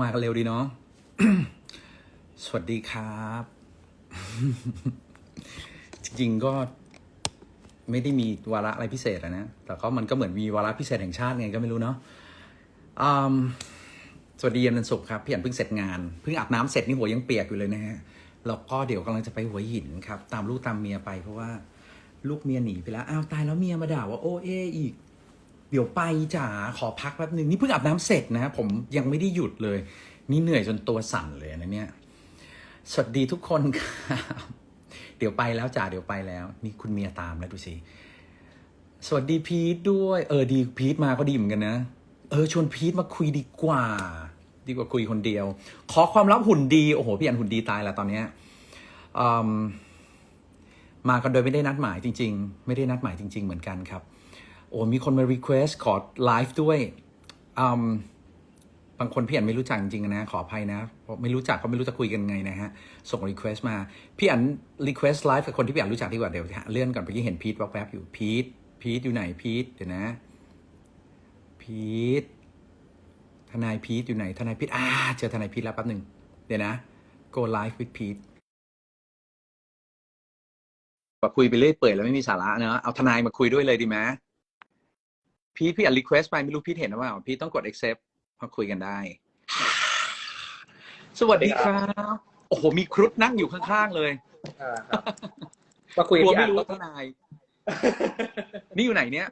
มากันเร็วดีเนาะ สวัสดีครับ จริงๆก็ไม่ได้มีวาระอะไรพิเศษนะ แต่ก็มันก็เหมือนมีวาระพิเศษแห่งชาติไงก็ไม่รู้เนาะสวัสดีเย็นวันศุกร์ครับพี่อันเพิ่งเสร็จงาน เพิ่งอาบน้ำเสร็จนี่หัวยังเปียกอยู่เลยนะฮะ แล้วก็เดี๋ยวกำลังจะไปหัวหินครับ ตามลูกตามเมียไปเพราะว่า ลูกเมียหนีไปแล้ว อ้าวตายแล้วเมียมาด่าว่าโอเออีก เดี๋ยวไปจ๋าขอพักแป๊บหนึ่งนี่เพิ่งอาบน้ำเสร็จนะผมยังไม่ได้หยุดเลย นี่เหนื่อยจนตัวสั่นเลยนะเนี่ยสวัสดีทุกคนครับเดี๋ยวไปแล้วจ๋าเดี๋ยวไปแล้ว นี่คุณเมียตามแล้วดูสิสวัสดีพีทด้วย เออดีพีทมาก็ดีเหมือนกันนะ เออชวนพีทมาคุยดีกว่า ดีกว่าคุยคนเดียว ขอความลับหุ่นดีโอ้โหพี่อันหุ่นดีตายแล้วตอนเนี้ยมมากันโดยไม่ได้นัดหมายจริง ๆ ไม่ได้นัดหมายจริง ๆ เหมือนกันครับ โอ้มีคนมา request ขอไลฟ์ด้วยอืมบางคนพี่อันไม่รู้จักจริงๆนะ ขออภัยนะเพราะไม่รู้จักก็ไม่รู้จะคุยกันไงนะฮะ ส่ง request มา พี่อัน request ไลฟ์กับคนที่พี่อันรู้จักดีกว่าเดี๋ยวเลื่อนก่อนเมื่อกี้เห็นพีทแวบๆอยู่พีทพีทอยู่ไหนพีทเดี๋ยวนะพีททนายพีทอยู่ไหนทนายพีทอ่าเจอทนายพีทแล้วแป๊บหนึ่งเดี๋ยวนะ go live with พีทมาคุยไปเรื่อยเปื่อยแล้วไม่มีสาระเนอะเอาทนายมาคุยด้วยเลยดีไหม พีทพี่อัดรีเควสไปไม่รู้พีทเห็นหรือเปล่าพีทต้องกด accept มาคุยกันได้ สวัสดีครับ โอ้โห มีครุฑนั่งอยู่ข้างๆเลยอ่าครับมาคุยกลัวกับไม่พี่รู้อันว่าทนาย นี่อยู่ไหนเนี่ย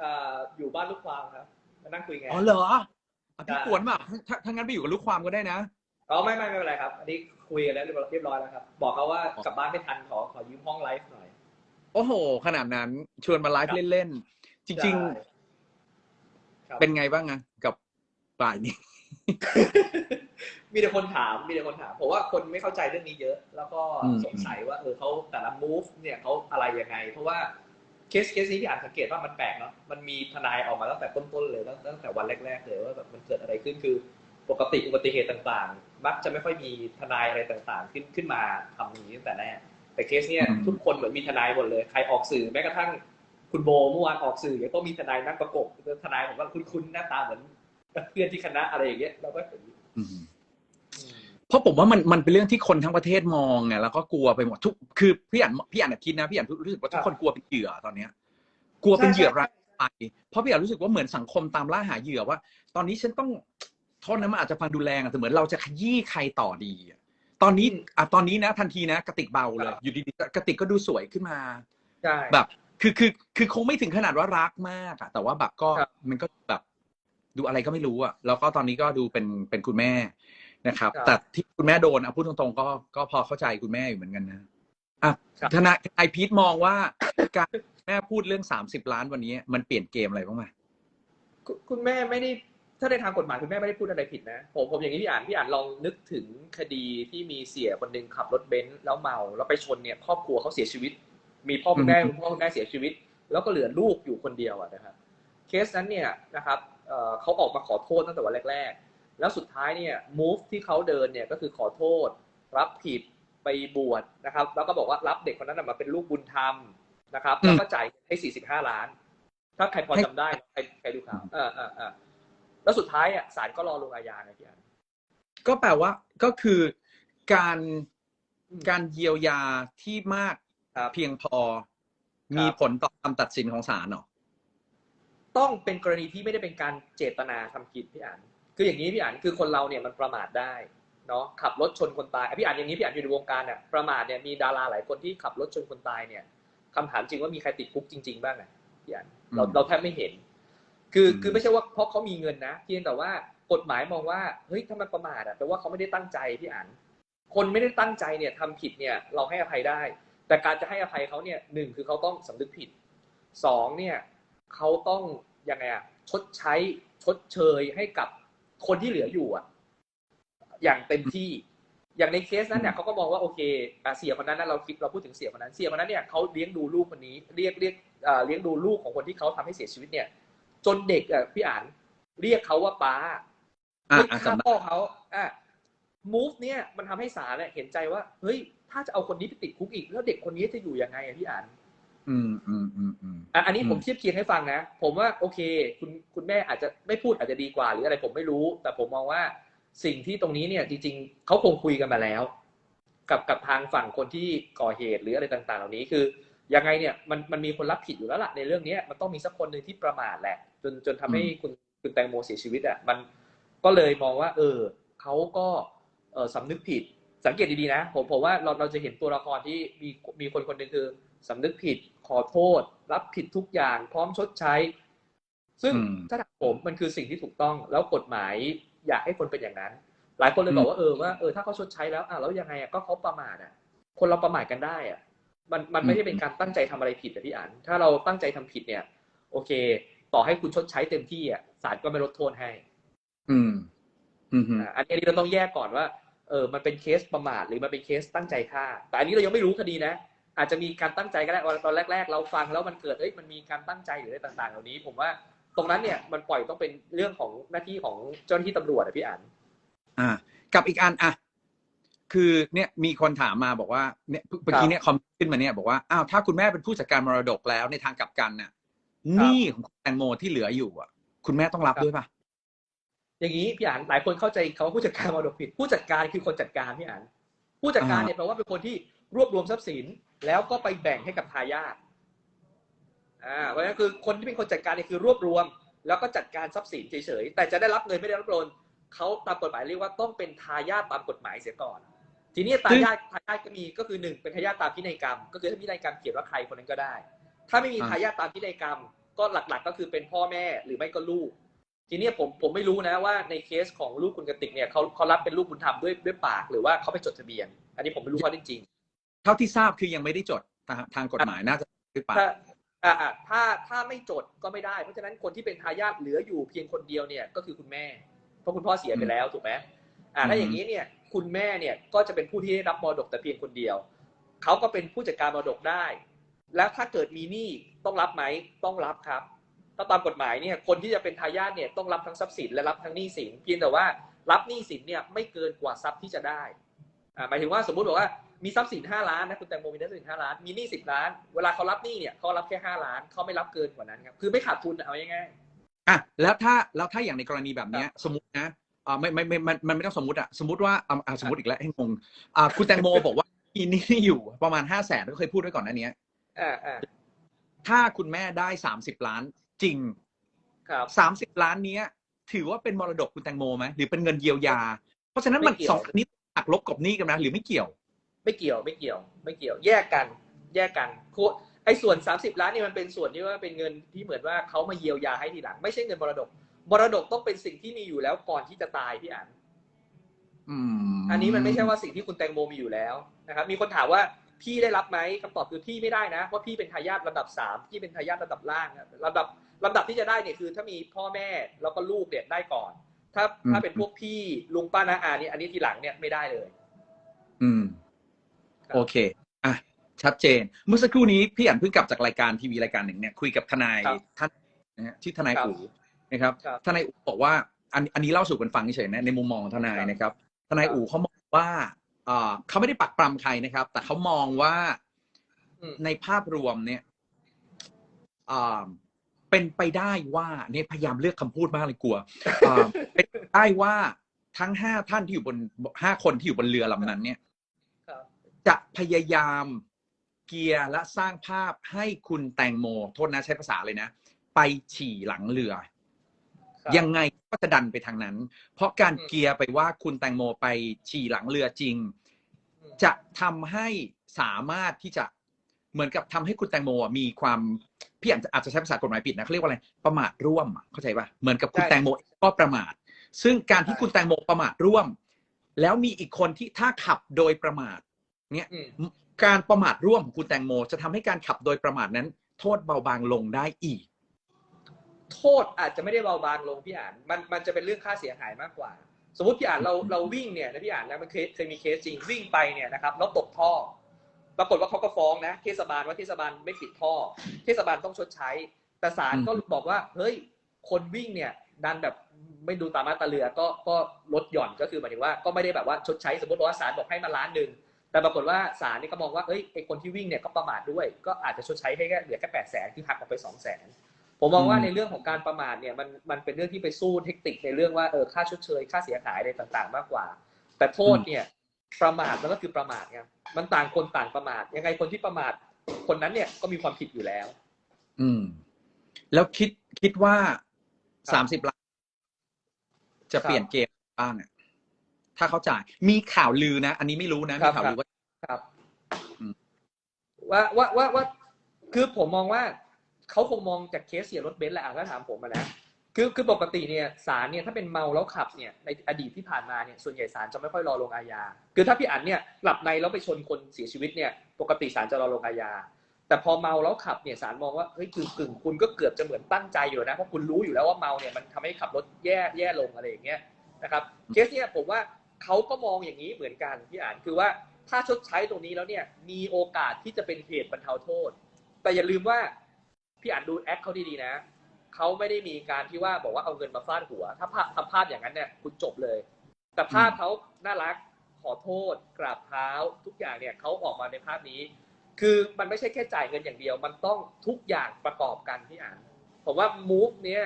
อ่าอยู่บ้านลูกความครับ มานั่งคุยไงอ๋อเหรออะพี่ได้กวนป่ะถ้าถ้างั้นไปอยู่กับลูกความก็ได้นะ อ๋อไม่ไม่ไม่เป็นไรครับ อันนี้คุยกันแล้วเรียบร้อยเรียบร้อยแล้วครับ บอกเขาว่ากลับบ้านไม่ทันขอขอยืมห้องไลฟ์หน่อย โอ้โห ขนาดนั้นชวนมาไลฟ์เล่นๆ จริงใช่คบๆ เป็นไงบ้างอะกับบ่ายนี้ มีแต่คนถาม มีแต่คนถาม ผมว่าคนไม่เข้าใจเรื่องนี้เยอะ แล้วก็อืม สงสัยว่าเออเขาแต่ละ move เนี่ยเขาอะไรยังไง เพราะว่าเคสเคสนี้ที่อ่านสังเกตว่ามันแปลกเนาะ มันมีทนายออกมาตั้งแต่ต้นๆเลยตั้งตั้งแต่วันแรกๆเลยว่าแบบมันเกิดอะไรขึ้นคือ ปกติอุบัติเหตุต่างๆ มักจะไม่ค่อยมีทนายอะไรต่างๆ ขึ้นขึ้นมาทำอย่างนี้ตั้งแต่แรก แต่เคสเนี่ยอืม ทุกคนเหมือนมีทนายหมดเลย ใครออกสื่อแม้กระทั่ง คุณโบเมื่อวานออกสื่อเนี่ยก็มีทนายนั่งประกบทนายผมว่าคุ้นๆหน้าตาเหมือนเพื่อนที่คณะอะไรอย่างเงี้ยเราก็เห็นอืมเพราะผมว่ามันมันเป็นเรื่องที่คนทั้งประเทศมองไงแล้วก็กลัวไปหมดทุกคือพี่อันพี่อันคิดนะพี่อันรู้สึกว่าทุกคนกลัวเป็นเหยื่อตอนเนี้ย กลัวเป็นเหยื่อรายไปเพราะพี่อันรู้สึกว่าเหมือนสังคมตามล่าหาเหยื่อว่า ตอนนี้ฉันต้องโทษนะมันอาจจะฟังดูแรงอะแต่เหมือนเราจะขยี้ใครต่อดีอะตอนนี้อะตอนนี้นะ ทันทีนะกระติกเบาเลย อยู่ดีๆกระติกก็ดูสวยขึ้นมาใช่แบบ คือคือคือคงไม่ถึงขนาดว่ารักมากอะแต่ว่าแบบก็ครับมันก็แบบ ดูอะไรก็ไม่รู้อะแล้วก็ตอนนี้ก็ดูเป็นเป็นคุณแม่นะครับ ครับ แต่ที่คุณแม่โดนอะพูดตรงๆก็ก็พอเข้าใจคุณแม่อยู่เหมือนกันนะอะครับทนายทนายพีทมองว่า การแม่พูดเรื่องสามสิบล้านวันนี้ มันเปลี่ยนเกมอะไรบ้างไหมคุณคุณแม่ไม่ได้ถ้าในทางกฎหมายคุณแม่ไม่ได้พูดอะไรผิดนะ ผมผมอย่างนี้พี่อ่านพี่อ่านลองนึกถึงคดีที่มีเสียคนหนึ่งขับรถเบนซ์แล้วเมาแล้วไปชนเนี่ยครอบครัวเขาเสียชีวิต มีพ่อคุณแม่คุณพ่อคุณแม่เสียชีวิต แล้วก็เหลือลูกอยู่คนเดียวอะนะครับเคสนั้นเนี่ยนะครับเอ่อเขาออกมาขอโทษตั้งแต่วันแรก ๆ แล้วสุดท้ายเนี่ย move ที่เขาเดินเนี่ยก็คือขอโทษ รับผิดไปบวชนะครับ แล้วก็บอกว่ารับเด็กคนนั้นนะมาเป็นลูกบุญธรรมนะครับ แล้วก็จ่ายให้ 45 ล้าน ถ้าใครพอจำได้นะใครใครดูข่าวเออเออเออแล้วสุดท้ายอะศาลก็รอลงอาญาไงพี่อันก็แปลว่าก็คือการอืมการเยียวยาที่มากครับ เพียงพอครับมีผลต่อคำตัดสินของศาลเหรอต้องเป็นกรณีที่ไม่ได้เป็นการเจตนาทำผิดพี่อันคืออย่างนี้พี่อันคือคนเราเนี่ยมันประมาทได้เนาะขับรถชนคนตายอะพี่อันอย่างนี้พี่อันอยู่ในวงการเนี่ยประมาทเนี่ยมีดาราหลายคนที่ขับรถชนคนตายเนี่ยคำถามจริงว่ามีใครติดคุกจริง ๆ บ้างอะพี่อันเราอืมเราแทบไม่เห็น คืออืมคือไม่ใช่ว่าเพราะเขามีเงินนะเพียงแต่ว่ากฎหมายมองว่าเฮ้ยถ้ามันประมาทอะแปลว่าเขาไม่ได้ตั้งใจพี่อันคนไม่ได้ตั้งใจเนี่ยทำผิดเนี่ยเราให้อภัยได้ แต่การจะให้อภัยเขาเนี่ยหนึ่งคือเขาต้องสำนึกผิดสองเนี่ยเขาต้องยังไงอะชดใช้ชดเชยให้กับคนที่เหลืออยู่อะอย่างเต็มที่ อย่างในเคสนั้นเนี่ยเขาก็มองว่าโอเคอะเสียคนนั้นนะเราคิดเราพูดถึงเสียคนนั้น เสียคนนั้นเนี่ยเขาเลี้ยงดูลูกคนนี้เรียกเรียกเอ่อเลี้ยงดูลูกของคนที่เขาทำให้เสียชีวิตเนี่ย จนเด็กอะพี่อ่านเรียกเขาว่าป้าอะเฮ้ยอะฆ่าจำได้พ่อเขาอะ move เนี่ยมันทำให้ศาลเนี่ยเห็นใจว่า เฮ้ย ถ้าจะเอาคนนี้ไปติดคุกอีก แล้วเด็กคนนี้จะอยู่ยังไงอะพี่อ่านอืมอืมอืมอืมอะอันนี้อืมผมเทียบเคียงให้ฟังนะ ผมว่าโอเค คุณคุณแม่อาจจะไม่พูดอาจจะดีกว่า หรืออะไรผมไม่รู้ แต่ผมมองว่าสิ่งที่ตรงนี้เนี่ย จริง ๆเขาคงคุยกันมาแล้ว กับกับทางฝั่งคนที่ก่อเหตุหรืออะไรต่างๆ เหล่านี้คือยังไงเนี่ยมันมันมีคนรับผิดอยู่แล้วล่ะในเรื่องเนี้ยมันต้องมีสักคนหนึ่งที่ประมาทแหละ จนจนทำให้คุณคุณแตงโมเสียชีวิตอะมันก็เลยมองว่า เออเขาก็เออ สำนึกผิด สังเกตดีๆนะ ผมผมว่าเราเราจะเห็นตัวละครที่มีมีคนคนหนึ่งคือสำนึกผิดขอโทษ รับผิดทุกอย่าง พร้อมชดใช้ ซึ่งอืมถ้าถามผมมันคือสิ่งที่ถูกต้องแล้วกฎหมายอยากให้คนเป็นอย่างนั้น หลายคนเลยอืมบอกว่าเออว่าเออถ้าเขาชดใช้แล้วอะแล้วยังไงอะก็เขาประมาทอะ คนเราประมาทกันได้อะ มันมันไม่ได้เป็นการตั้งใจทำอะไรผิดอะพี่อันถ้าเราตั้งใจทำผิดเนี่ย โอเค ต่อให้คุณชดใช้เต็มที่อะศาลก็ไม่ลดโทษให้ อืมอืมอืมอะอันนี้เราต้องแยกก่อนว่า เออมันเป็นเคสประมาทหรือมันเป็นเคสตั้งใจฆ่า แต่อันนี้เรายังไม่รู้คดีนะ อาจจะมีการตั้งใจก็ได้ว่าตอนแรก ๆ เราฟังแล้วมันเกิดเอ้ยมันมีการตั้งใจหรืออะไรต่าง ๆ เหล่านี้ ผมว่าตรงนั้นเนี่ยมันปล่อยต้องเป็นเรื่องของหน้าที่ของเจ้าหน้าที่ตำรวจอะพี่อันอ่า กับอีกอันอะคือเนี่ยมีคนถามมาบอกว่าเนี่ยเมื่อกี้เนี่ยคอมเมนต์ขึ้นมาเนี่ยบอกว่าอ้าวถ้าคุณแม่เป็นผู้จัดการมรดกแล้วในทางกลับกันน่ะหนี้ของคุณแตงโมที่เหลืออยู่อะ คุณแม่ต้องรับครับด้วยป่ะ อย่างนี้พี่อันหลายคนเข้าใจเขาว่าผู้จัดการมรดกผิด ผู้จัดการคือคนจัดการพี่อันผู้จัดการอ่าเนี่ยแปลว่าเป็นคนที่รวบรวมทรัพย์สิน แล้วก็ไปแบ่งให้กับทายาทอ่าเพราะฉะนั้นคือคนที่เป็นคนจัดการเนี่ยคือรวบรวม แล้วก็จัดการทรัพย์สินเฉยๆแต่จะได้รับเงินไม่ได้รับโอนเขาตามกฎหมายเรียกว่าต้องเป็นทายาทตามกฎหมายเสียก่อน ทีนี้ทายาททายาทก็มีก็คือหนึ่งเป็นทายาทตามพินัยกรรม ก็คือถ้าพินัยกรรมเขียนว่าใครคนนั้นก็ได้ ถ้าไม่มีอ่าทายาทตามพินัยกรรม ก็หลักๆ ก็คือเป็นพ่อแม่หรือไม่ก็ลูก ทีนี้ผมผมไม่รู้นะว่าในเคสของลูกคุณกติกเนี่ยเขาเขารับเป็นลูกบุญธรรมด้วยด้วยปากหรือว่าเขาไปจดทะเบียน อันนี้ผมไม่รู้ข้อเท็จจริง เท่าที่ทราบคือยังไม่ได้จดทางทางกฎหมายน่าจะหรือเปล่าถ้าอ่าอ่าถ้าถ้าไม่จดก็ไม่ได้ เพราะฉะนั้นคนที่เป็นทายาทเหลืออยู่เพียงคนเดียวเนี่ยก็คือคุณแม่ เพราะคุณพ่อเสียไปแล้วถูกไหมอ่าถ้าอย่างนี้เนี่ยคุณแม่เนี่ยก็จะเป็นผู้ที่ได้รับมรดกแต่เพียงคนเดียวเขาก็เป็นผู้จัดการมรดกได้ แล้วถ้าเกิดมีหนี้ต้องรับไหมต้องรับครับ ถ้าตามกฎหมายเนี่ยคนที่จะเป็นทายาทเนี่ยต้องรับทั้งทรัพย์สินและรับทั้งหนี้สินเพียงแต่ว่ารับหนี้สินเนี่ยไม่เกินกว่าทรัพย์ที่จะได้อ่าหมายถึงว่าสมมุติบอกว่ามีทรัพย์สินห้าล้านนะคุณแตงโมมีทรัพย์สินห้าล้านมีหนี้สิบล้าน เวลาเขารับหนี้เนี่ยเขารับแค่ห้าล้านเขาไม่รับเกินกว่านั้นครับคือไม่ขาดทุนเอาง่ายอะแล้วถ้าแล้วถ้าอย่างในกรณีแบบเนี้ยสมมตินะอ่าไม่ไม่ไม่มันมันไม่ต้องสมมติอะสมมติว่าอ่าอ่าสมมติอีกแล้วให้งงอ่าคุณแตงโมบอกว่ามีหนี้อยู่ประมาณห้าแสนก็เคยพูดไว้ก่อนหน้านี้ๆอ่าอ่าถ้าคุณแม่ได้สามสิบล้าน จริงครับสามสิบล้านเนี้ย ถือว่าเป็นมรดกคุณแตงโมไหมหรือเป็นเงินเยียวยา เพราะฉะนั้นมันไม่เกี่ยวสองอันนี้หักลบกับหนี้กันนะหรือไม่เกี่ยว ไม่เกี่ยวไม่เกี่ยว ไม่เกี่ยว แยกกัน แยกกันโคไอ้ส่วนสามสิบล้านนี่มันเป็นส่วนที่ว่าเป็นเงินที่เหมือนว่าเขามาเยียวยาให้ทีหลัง ไม่ใช่เงินมรดกมรดกต้องเป็นสิ่งที่มีอยู่แล้วก่อนที่จะตายพี่อันอืมอันนี้มันไม่ใช่ว่าสิ่งที่คุณแตงโมมีอยู่แล้วนะครับ มีคนถามว่า พี่ได้รับไหมคำตอบคือพี่ไม่ได้นะเพราะพี่เป็นทายาทระดับสามพี่เป็นทายาทระดับล่างนะระดับลำดับที่จะได้เนี่ยคือ ถ้ามีพ่อแม่แล้วก็ลูกเนี่ยได้ก่อน ถ้าถ้าเป็นพวกพี่ลุงป้าน้าอาเนี่ยอันนี้ทีหลังเนี่ยไม่ได้เลย อืมครับโอเคอะชัดเจน เมื่อสักครู่นี้พี่อันเพิ่งกลับจากรายการทีวีรายการหนึ่งเนี่ยคุยกับทนายครับท่านนะฮะชื่อทนายครับอู๋นะครับครับทนายอู๋บอกว่าอันอันนี้เล่าสู่กันฟังเฉยๆนะในมุมมองของทนายครับนะครับ ทนายครับอู๋เขามองว่าอ่า เขาไม่ได้ปักปรำใครนะครับ แต่เขามองว่าอืมในภาพรวมเนี่ยอ่าเป็นไปได้ว่าเนี่ยพยายามเลือกคำพูดมากเลยกลัวอ่าเป็นไปได้ว่าทั้งห้าท่านที่อยู่บนห้าคนที่อยู่บนเรือลำนั้น เนี่ยครับจะพยายามเกียร์และสร้างภาพให้คุณแตงโม โทษนะใช้ภาษาเลยนะ ไปฉี่หลังเรือครับยังไง ก็จะดันไปทางนั้น เพราะการอืมเกียร์ไปว่าคุณแตงโมไปฉี่หลังเรือจริงอืมจะทำให้สามารถที่จะเหมือนกับทำให้คุณแตงโมอะมีความพี่อาจจะอาจจะใช้ภาษากฎหมายผิดนะเขาเรียกว่าอะไรประมาทร่วมอะเข้าใจป่ะเหมือนกับคุณใช่แตงโมก็ประมาท ซึ่งการที่ใช่คุณแตงโมประมาทร่วม แล้วมีอีกคนที่ถ้าขับโดยประมาทเนี่ยอืมการประมาทร่วมของคุณแตงโม จะทำให้การขับโดยประมาทนั้น โทษเบาบางลงได้อีก โทษอาจจะไม่ได้เบาบางลงพี่อ่านมันมันจะเป็นเรื่องค่าเสียหายมากกว่า สมมติพี่อ่านเราเราวิ่งเนี่ยนะพี่อ่านนะมันเคยเคยมีเคสจริงวิ่งไปเนี่ยนะครับแล้วตกท่อ ปรากฏว่าเขาก็ฟ้องนะเทศบาลว่าเทศบาลไม่ปิดท่อ เทศบาลต้องชดใช้ แต่ศาลก็บอกว่าเฮ้ยคนวิ่งเนี่ยดันแบบไม่ดูตามมาตราเรือก็ก็ลดหย่อนก็คือหมายถึงว่าก็ไม่ได้แบบว่าชดใช้สมมติว่าศาลบอกให้มาล้านหนึ่งแต่ปรากฏว่าศาลนี่ก็มองว่าเอ้ยไอคนที่วิ่งเนี่ยก็ประมาทด้วย ก็อาจจะชดใช้ให้แค่เหลือแค่แปดแสนคือหักออกไปสองแสน ผมมองว่าอืมในเรื่องของการประมาทเนี่ยมันมันเป็นเรื่องที่ไปสู้เทคนิคในเรื่องว่าเออค่าชดเชย ค่าเสียหายอะไรต่างๆ มากกว่า แต่โทษเนี่ยประมาทมันก็คือประมาทไงมันต่างคนต่างประมาท ยังไงคนที่ประมาทคนนั้นเนี่ยก็มีความผิดอยู่แล้ว อืม แล้วคิดคิดว่าครับสามสิบล้านจะครับเปลี่ยนเกมบ้างอะถ้าเขาจ่ายมีข่าวลือนะ อันนี้ไม่รู้นะครัมีบข่าวลือว่าครับอืมว่าว่าว่าว่าคือผมมองว่า เขาคงมองจากเคสเสียรถเบนซ์แหละอะถ้าถามผมอะนะคือคือปกติเนี่ยศาลเนี่ยถ้าเป็นเมาแล้วขับเนี่ยในอดีตที่ผ่านมาเนี่ยส่วนใหญ่ศาลจะไม่ค่อยรอลงอาญาคือถ้าพี่อันเนี่ยหลับในแล้วไปชนคนเสียชีวิตเนี่ยปกติศาลจะรอลงอาญาแต่พอเมาแล้วขับเนี่ยศาลมองว่าเฮ้ยกึ่งกึ่งคุณก็เกือบจะเหมือนตั้งใจอยู่นะเพราะคุณรู้อยู่แล้วว่าเมาเนี่ยมันทำให้ขับรถแย่แย่ลงอะไรอย่างเงี้ยนะครับเคสเนี่ยผมว่าเขาก็มองอย่างนี้เหมือนกันพี่อ่านคือว่าถ้าชดใช้ตรงนี้แล้วเนี่ยมีโอกาสที่จะเป็นเหตุบรรเทาโทษ แต่อย่าลืมว่า พี่อ่านดูแอคเขาดีๆนะเขาไม่ได้มีการที่ว่าบอกว่าเอาเงินมาฟาดหัว ถ้าภาพทำภาพอย่างนั้นเนี่ยคุณจบเลย แต่ภาพเขาน่ารักขอโทษ กราบเท้า ทุกอย่างเนี่ยเขาออกมาในภาพนี้ คือมันไม่ใช่แค่จ่ายเงินอย่างเดียว มันต้องทุกอย่างประกอบกันพี่อ่านผมว่ามูฟเนี่ย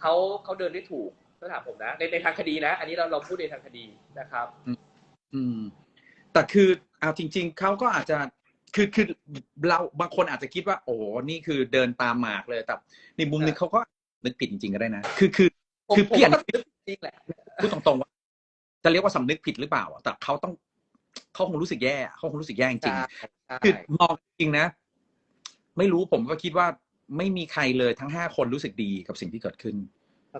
เขาเขาเดินได้ถูกถ้าถามผมนะในในทางคดีนะ อันนี้เราเราพูดในทางคดีนะครับ อืมแต่คือเอาจริง ๆเขาก็อาจจะ คือคือเราบางคนอาจจะคิดว่า โอ้โหนี่คือเดินตามหมากเลยแต่ในมุมหนึงเขาก็นึกผิดจริงๆก็ได้นะ คือคือผมคือผมพี่อ่านว่าก็จริงแหละพูดตรงๆว่าจะเรียกว่าสำนึกผิดหรือเปล่าอะแต่เขาต้องเขาคงรู้สึกแย่เขาคงรู้สึกแย่จริงๆใช่ใช่คือมองจริงนะ ไม่รู้ผมก็คิดว่าไม่มีใครเลยทั้งห้าคนรู้สึกดีกับสิ่งที่เกิดขึ้น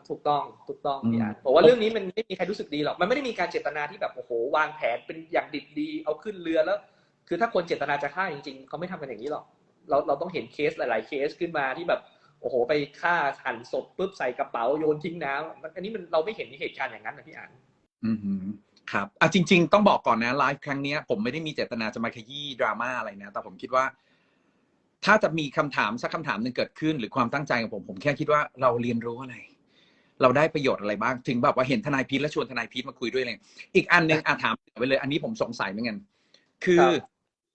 ถูกต้องถูกต้องอืมพี่อ่านผมว่าเรื่องนี้มันไม่มีใครรู้สึกดีหรอกมันไม่ได้มีการเจตนาที่แบบโอ้โหวางแผนเป็นอย่างดิบดี เอาขึ้นเรือแล้ว คือถ้าคนเจตนาจะฆ่าจริงๆเขาไม่ทำกันอย่างนี้หรอก เราเราต้องเห็นเคสหลาย ๆ เคสขึ้นมาที่แบบโอ้โห ไปฆ่าหั่นศพปุ๊บใส่กระเป๋าโยนทิ้งน้ำอันนี้มันเราไม่เห็นเหตุการณ์อย่างนั้นนะพี่อ่านอือหือครับอะจริง ๆ ต้องบอกก่อนนะไลฟ์ครั้งเนี้ยผมไม่ได้มีเจตนาจะมาขยี้ดราม่าอะไรนะ แต่ผมคิดว่า ถ้าจะมีคำถามสักคำถามหนึ่งเกิดขึ้น หรือความตั้งใจของผมผมแค่คิดว่าเราเรียนรู้อะไร เราได้ประโยชน์อะไรบ้าง ถึงแบบว่าเห็นทนายพีทแล้วชวนทนายพีทมาคุยด้วยเลยอีกอันหนึ่งอะถามไปเลย อันนี้ผมสงสัยเหมือนกันคือครับ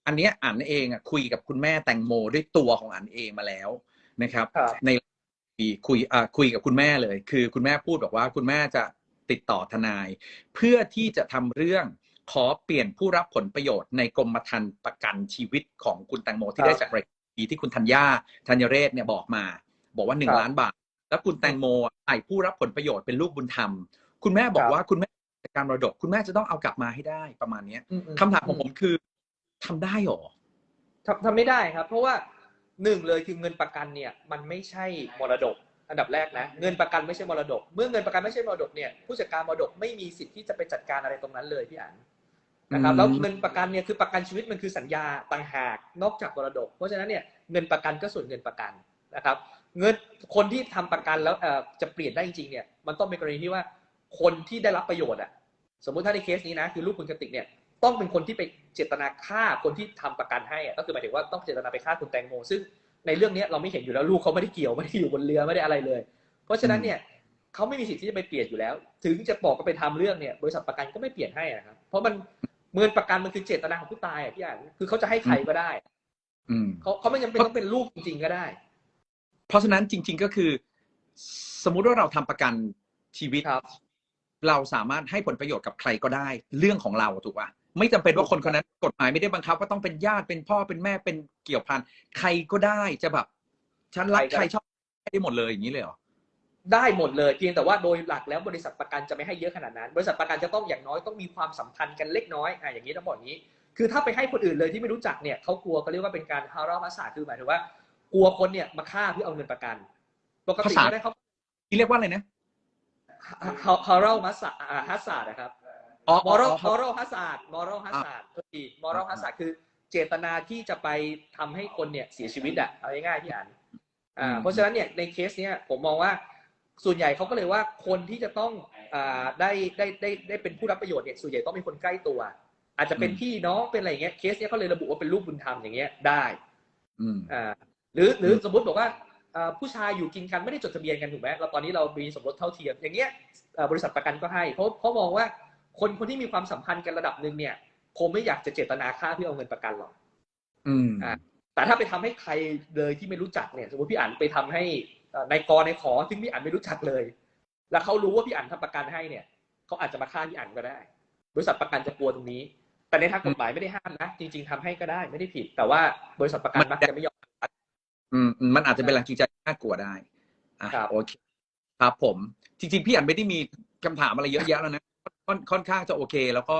อันเนี้ยอันเองอะคุยกับคุณแม่แตงโมด้วยตัวของอันเองมาแล้วนะครับ ครับ ในคุยอ่าคุยกับคุณแม่เลย คือคุณแม่พูดบอกว่าคุณแม่จะติดต่อทนาย เพื่อที่จะทำเรื่องขอเปลี่ยนผู้รับผลประโยชน์ในกรมธรรม์ประกันชีวิตของคุณแตงโมที่ได้จากรายการทีที่คุณธัญญาธัญเรศเนี่ยบอกมา บอกว่าหนึ่คงรับล้านบาท แล้วคุณแตงโมใส่ผู้รับผลประโยชน์เป็นลูกบุญธรรม คุณแม่บอคกรับ ว่าคุณแม่จัดการมรดก คุณแม่จะต้องเอากลับมาให้ได้ประมาณเนี้ย อืๆคำถามของผมคือ ทำได้หรอทำทำไม่ได้ครับ เพราะว่าหนึ่งเลยคือเงินประกันเนี่ย มันไม่ใช่มรดก อันดับแรกนะ เงินประกันไม่ใช่มรดก เมื่อเงินประกันไม่ใช่มรดกเนี่ยผู้จัดการมรดกไม่มีสิทธิ์ที่จะไปจัดการอะไรตรงนั้นเลยพี่อันนะครับอืมแล้วเงินประกันเนี่ยคือประกันชีวิตมันคือสัญญาต่างหากนอกจากมรดก เพราะฉะนั้นเนี่ยเงินประกันก็ส่วนเงินประกันนะครับ เงินคนที่ทำประกันแล้วเอ่อจะเปลี่ยนได้จริงๆเนี่ยมันต้องเป็นกรณีที่ว่าคนที่ได้รับประโยชน์อะสมมุติถ้าในเคสนี้นะคือลูกคุณกติกเนี่ย ต้องเป็นคนที่ไปเจตนาฆ่าคนที่ทำประกันให้อะก็คือหมายถึงว่าต้องเจตนาไปฆ่าคุณแตงโมซึ่งในเรื่องเนี้ยเราไม่เห็นอยู่แล้วลูกเขาไม่ได้เกี่ยวไม่ได้อยู่บนเรือไม่ได้อะไรเลย เพราะฉะนั้นเนี่ยเขาไม่มีสิทธิ์ที่จะไปเปลี่ยนอยู่แล้ว ถึงจะบอกก็ไปทำเรื่องเนี่ยบริษัทประกันก็ไม่เปลี่ยนให้อะครับเพราะมันเงินประกันมันคือเจตนาของผู้ตายอะพี่อ่านคือเขาจะให้ใครก็ได้ อืมเขาเขาไม่จำเป็นต้องเป็นลูกจริง ๆ ก็ได้ เพราะฉะนั้นจริง ๆก็คือ สมมุติว่าเราทำประกันชีวิตครับเราสามารถให้ผลประโยชน์กับใครก็ได้ เรื่องของเราถูกป่ะ ไม่จำเป็นว่าคนคนนั้นกฎหมายไม่ได้บังคับว่าต้องเป็นญาติเป็นพ่อเป็นแม่เป็นเกี่ยวพันใครก็ได้จะแบบฉันรักใครก็ใครชอบได้หมดเลยอย่างนี้เลยเหรอได้หมดเลยเพียงแต่ว่าโดยหลักแล้วบริษัทประกันจะไม่ให้เยอะขนาดนั้น บริษัทประกันจะต้องอย่างน้อยต้องมีความสัมพันธ์กันเล็กน้อยอะอย่างนี้ต้องบอกอย่างนี้ คือถ้าไปให้คนอื่นเลยที่ไม่รู้จักเนี่ยเขากลัวก็เรียกว่าเป็นการฮารามาสาคือหมายถึงว่า กลัวคนเนี่ยมาฆ่าเพื่อเอาเงินประกันปกติภาษาก็ได้เขาที่เรียกว่าอะไรนะฮารามาสาฮัสซาดนะครับ อ๋อมอรัลอ๋อมอรัลฮัสซาดมอรัลฮัสซาดก็ดีมอรัลฮัสซาดคือเจตนาที่จะไปทำให้คนเนี่ยเสียชีวิตอะเอาง่ายๆพี่อ่านอ่าเพราะฉะนั้นเนี่ยในเคสเนี้ยผมมองว่าส่วนใหญ่เขาก็เลยว่าคนที่จะต้องอ่าได้ได้ได้ได้เป็นผู้รับประโยชน์เนี่ยส่วนใหญ่ต้องเป็นคนใกล้ตัว อาจจะเป็นพี่น้องเป็นอะไรอย่างเงี้ยเคสเนี้ยเขาเลยระบุว่าเป็นลูกบุญธรรมอย่างเงี้ยได้อืมอ่าหรือหรือสมมติบอกว่าอ่าผู้ชายอยู่กินกันไม่ได้จดทะเบียนกันถูกไหมเราตอนนี้เรามีสมรสเท่าเทียมอย่างเงี้ยอ่าบริษัทประกันก็ให้เพราะเพราะมองว่า คนคนที่มีความสัมพันธ์กันระดับหนึ่งเนี่ยผมไม่อยากจะเจตนาฆ่าเพื่อเอาเงินประกันหรอกอืมอะแต่ถ้าไปทำให้ใครเลยที่ไม่รู้จักเนี่ย สมมติพี่อั๋นไปทำให้เอ่อนายกรนายขอซึ่งพี่อั๋นไม่รู้จักเลย แล้วเขารู้ว่าพี่อั๋นทำประกันให้เนี่ยเขาอาจจะมาฆ่าพี่อั๋นก็ได้ บริษัทประกันจะกลัวตรงนี้ แต่ในทางกฎหมายไม่ได้ห้ามนะจริง ๆทำให้ก็ได้ไม่ได้ผิด แต่ว่าบริษัทประกันมักจะไม่ยอมอืมอืมมันอาจจะเป็นแรงจูงใจที่น่ากลัวได้อะครับโอเคครับผม จริง ๆ พี่อันไม่ได้มีคำถามอะไรเยอะแยะแล้วนะ ค่อนค่อนข้างจะโอเค แล้วก็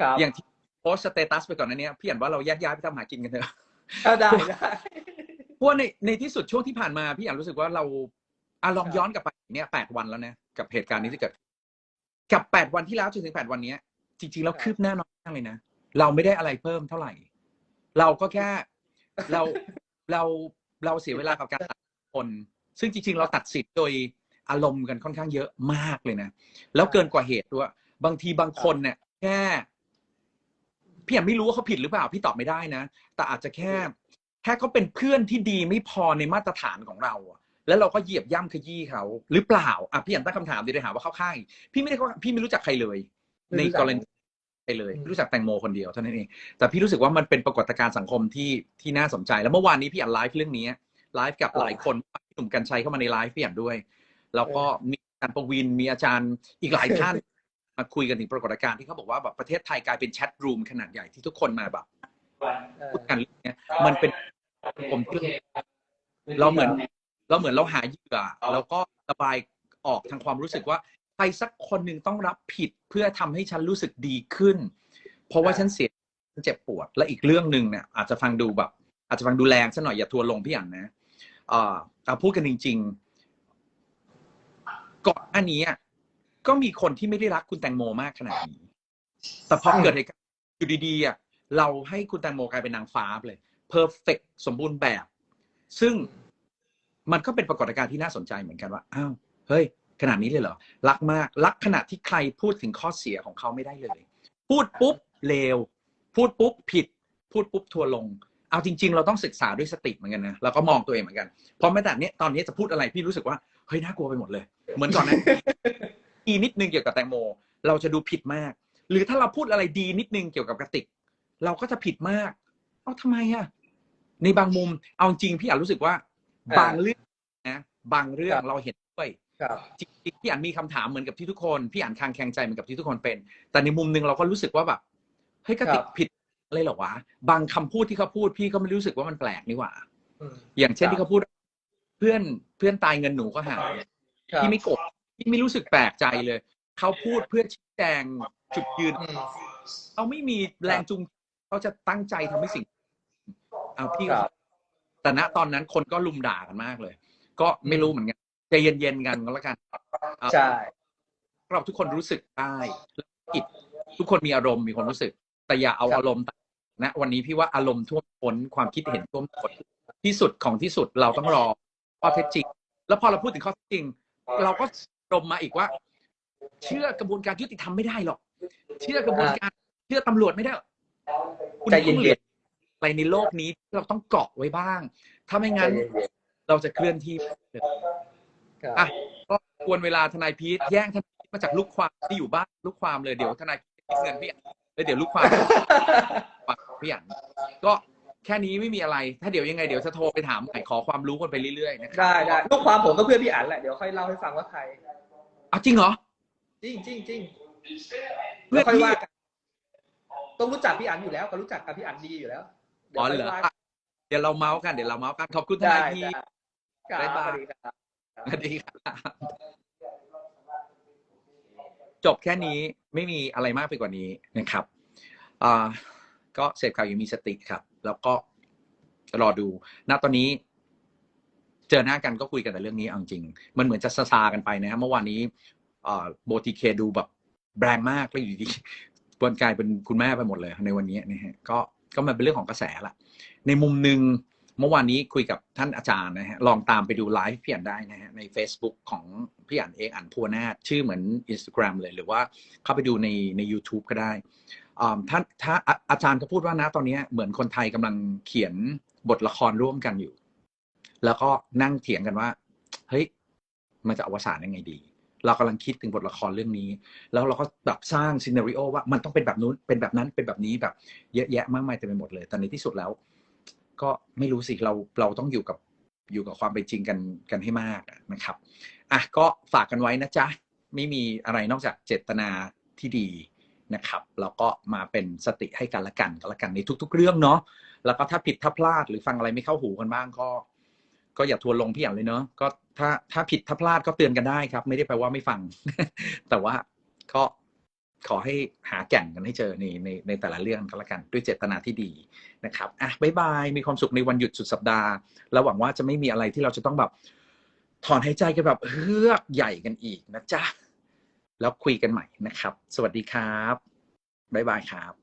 ครับอย่างที่โพสสเตตัสไปก่อนหนั้นเนี้ยพี่อันว่าเราแยกย้ายไปทำหากินกันเถอะเอาได้ได้ เพราะว่าในในที่สุดช่วงที่ผ่านมาพี่อันรู้สึกว่าเราอะลองครับ ย้อนกลับไปเนี่ยแปดวันแล้วนะกับเหตุการณ์นี้ที่เกิดกับแปดวันที่แล้วจนถึงแปดวันเนี้ย จริงๆแล้วคืบหน้าน้อยมากเลยนะเราไม่ได้อะไรเพิ่มเท่าไหร่ เราก็แค่เราเราเราเสียเวลากับการตัดคน ซึ่งจริงๆ เราตัดสิทธิ์โดยอารมณ์กันค่อนข้างเยอะมากเลยนะ แล้วเกินกว่าเหตุด้วย บางทีบางคนเนี่ยแค่พี่ยังไม่รู้ว่าเขาผิดหรือเปล่า พี่ตอบไม่ได้นะ แต่อาจจะแค่แค่เขาเป็นเพื่อนที่ดีไม่พอในมาตรฐานของเราอะแล้วเราก็เหยียบย่ำขยี้เขาหรือเปล่าอะพี่ยันตั้งคำถามดีเลยหาว่าเข้าข้างอีกพี่ไม่ได้เข้าพี่ไม่รู้จักใครเลย ในกรณีใครเลยอืมรู้จักแตงโมคนเดียวเท่านั้นเอง แต่พี่รู้สึกว่ามันเป็นปรากฏการณ์สังคมที่ที่น่าสนใจ แล้วเมื่อวานนี้พี่อันไลฟ์เรื่องนี้ไลฟ์กับหลายคนพี่หนุ่มกัญชัยเข้ามาในไลฟ์พี่อันด้วย แล้วก็มีอาจารย์ประวินมีอาจารย์อีกหลายท่าน มาคุยกันถึงปรากฏการณ์ที่เขาบอกว่าแบบประเทศไทยกลายเป็นแชทรูมขนาดใหญ่ที่ทุกคนมาแบบพูดกันเรื่องเนี้ยมันเป็นผมที่เราเหมือนเราเหมือนเราหาเหยื่อแล้วก็ระบายออกทางความรู้สึกว่าใครสักคนหนึ่งต้องรับผิดเพื่อทำให้ฉันรู้สึกดีขึ้น เพราะว่าฉันเสียฉันเจ็บปวด และอีกเรื่องหนึ่งเนี่ยอาจจะฟังดูแบบ อาจจะฟังดูแรงซะหน่อยอย่าทัวร์ลงพี่อันนะเอ่อเอาพูดกันจริง ๆ ก่อนหน้านี้อะ ก็มีคนที่ไม่ได้รักคุณแตงโมมากขนาดนี้แต่พอเกิดเหตุการณ์อยู่ดีๆอะเราให้คุณแตงโมกลายเป็นนางฟ้าไปเลยเพอร์เฟกสมบูรณ์แบบ ซึ่งมันก็เป็นปรากฏการณ์ที่น่าสนใจเหมือนกันว่าอ้าวเฮ้ย ขนาดนี้เลยเหรอ รักมาก รักขนาดที่ใครพูดถึงข้อเสียของเขาไม่ได้เลย พูดปุ๊บเลว พูดปุ๊บผิด พูดปุ๊บทัวร์ลง เอาจริง ๆ เราต้องศึกษาด้วยสติเหมือนกันนะแล้วก็มองตัวเองเหมือนกันเพราะแม้แต่เนี้ยตอนนี้จะพูดอะไรพี่รู้สึกว่าเฮ้ยน่ากลัวไปหมดเลย เหมือนก่อนนั้น ดีนิดนึงเกี่ยวกับแตงโม เราจะดูผิดมาก หรือถ้าเราพูดอะไรดีนิดนึงเกี่ยวกับกระติก เราก็จะผิดมาก เอ้าทำไมอะในบางมุมเอาจริงพี่อาจรู้สึกว่าอ่า บางเรื่องนะบางเรื่องครับเราเห็นด้วยครับจริงๆพี่อ่านมีคำถามเหมือนกับที่ทุกคนพี่อ่านคางแข็งใจเหมือนกับที่ทุกคนเป็น แต่ในมุมหนึ่งเราก็รู้สึกว่าแบบเฮ้ยกระติกครับผิดอะไรเหรอวะบางคำพูดที่เขาพูดพี่ก็ไม่รู้สึกว่ามันแปลกนี่หว่าอืมอย่างเช่นครับที่เขาพูด เพื่อนเพื่อนตายเงินหนูก็หายครับพี่ไม่โกรธ พี่ไม่รู้สึกแปลกใจเลย เขาพูดเพื่อชี้แจงจุดยืนอืมเขาไม่มีแรงจูงใจเขาจะตั้งใจทำให้สิ่งเอาพี่คก็รับแต่ณตอนนั้นคนก็ลุมด่ากันมากเลย ก็ไม่รู้เหมือนกันใจเย็นๆกันก็แล้วกันเอาใช่เราทุกคนรู้สึกได้และผิดทุกคนมีอารมณ์มีความรู้สึก แต่อย่าเอาครับอารมณ์นะวันนี้พี่ว่าอารมณ์ท่วมท้นความคิดเห็นท่วมท้นที่สุดของที่สุดเราต้องรอข้อเท็จจริง แล้วพอเราพูดถึงข้อเท็จจริง เราก็ รมมาอีกว่า เชื่อกระบวนการยุติธรรมไม่ได้หรอก เชื่อกระบวนการเชื่อตำรวจไม่ได้หรอกคุณใจเย็นๆต้องหลืออะไรในโลกนี้ที่เราต้องเกาะไว้บ้าง ถ้าไม่งั้นใจเย็นเราจะเคลื่อนที่ๆครับอะ ก็ควรเวลาทนายพีทแย่งทนายพีทมาจากลูกความที่อยู่บ้านลูกความเลยเดี๋ยวทนายพีทคิดเงินพี่อันแล้วเดี๋ยวลูกความ ฝากพี่อันก็แค่นี้ไม่มีอะไร ถ้าเดี๋ยวยังไงเดี๋ยวจะโทรไปถามใหม่ขอความรู้กันไปเรื่อยๆนะครับได้ได้ลูกความผมก็เพื่อนพี่อั๋นแหละ เดี๋ยวค่อยเล่าให้ฟังว่าใคร เอาจริงเหรอ จริงจริงจริงเพื่แล้อนวค่อยพี่ว่ากันต้องรู้จักพี่อั๋นอยู่แล้ว ก็รู้จักกับพี่อั๋นดีอยู่แล้วอ๋อเหรอดี๋ยวค่ยว่าอะเดี๋ยวเราเมาส์กันเดี๋ยวเราเมาส์กันขอบคุณทได้นายพีทได้ครับบ๊ายบาย สวัสดีครับ สวัสดีครับจบแค่นี้ไม่มีอะไรมากไปกว่านี้นะครับอ่าก็เสพข่าวอย่างมีสติครับ แล้วก็รอดูณตอนนี้ เจอหน้ากันก็คุยกันแต่เรื่องนี้เอาจริง มันเหมือนจะซาซากันไปนะฮะเมื่อวานนี้โบทีเคดูแบบแรงมากแล้วอยู่ดีบนกลายเป็นคุณแม่ไปหมดเลยในวันนี้นะฮะก็ก็มันเป็นเรื่องของกระแสละในมุมหนึ่งเมื่อวานนี้คุยกับท่านอาจารย์นะฮะลองตามไปดูไลฟ์พี่อันได้นะฮะใน Facebook ของพี่อันเองอันพัวนาชื่อเหมือน Instagram เลย หรือว่าเข้าไปดูในใน u t u b e ก็ได้ท่านถ้าอาจารย์ก็พูดว่านะตอนนี้เหมือนคนไทยกำลังเขียนบทละครร่วมกันอยู่ แล้วก็นั่งเถียงกันว่า เฮ้ย มันจะอวสานยังไงดี เรากำลังคิดถึงบทละครเรื่องนี้ แล้วเราก็แบบสร้างซีนารีโอว่ามันต้องเป็นแบบนู้น เป็นแบบนั้น เป็นแบบนี้แบบเยอะแยะมากมายเต็มไปหมดเลย แต่ในที่สุดแล้ว ก็ไม่รู้สิ เราเราต้องอยู่กับอยู่กับความเป็นจริงกันกันให้มากนะครับ อะก็ฝากกันไว้นะจ๊ะ ไม่มีอะไรนอกจากเจตนาที่ดีนะครับแล้วก็มาเป็นสติให้กันละกันกันละกันในทุก ๆ เรื่องเนาะแล้วก็ถ้าผิดถ้าพลาดหรือฟังอะไรไม่เข้าหูกันบ้างก็ ก็อย่าทัวลงพี่อย่างเลยเนาะก็ถ้าถ้าผิดถ้าพลาดก็เตือนกันได้ครับ ไม่ได้แปลว่าไม่ฟัง แต่ว่าก็ขอให้หาแก่นกันให้เจอในในในแต่ละเรื่องกันละกันด้วยเจตนาที่ดีนะครับอะบ๊ายบายมีความสุขในวันหยุดสุดสัปดาห์แล้วหวังว่าจะไม่มีอะไรที่เราจะต้องแบบถอนหายใจกันแบบเฮือกใหญ่กันอีกนะจ๊ะแล้วคุยกันใหม่นะครับ สวัสดีครับบ๊ายบายครับ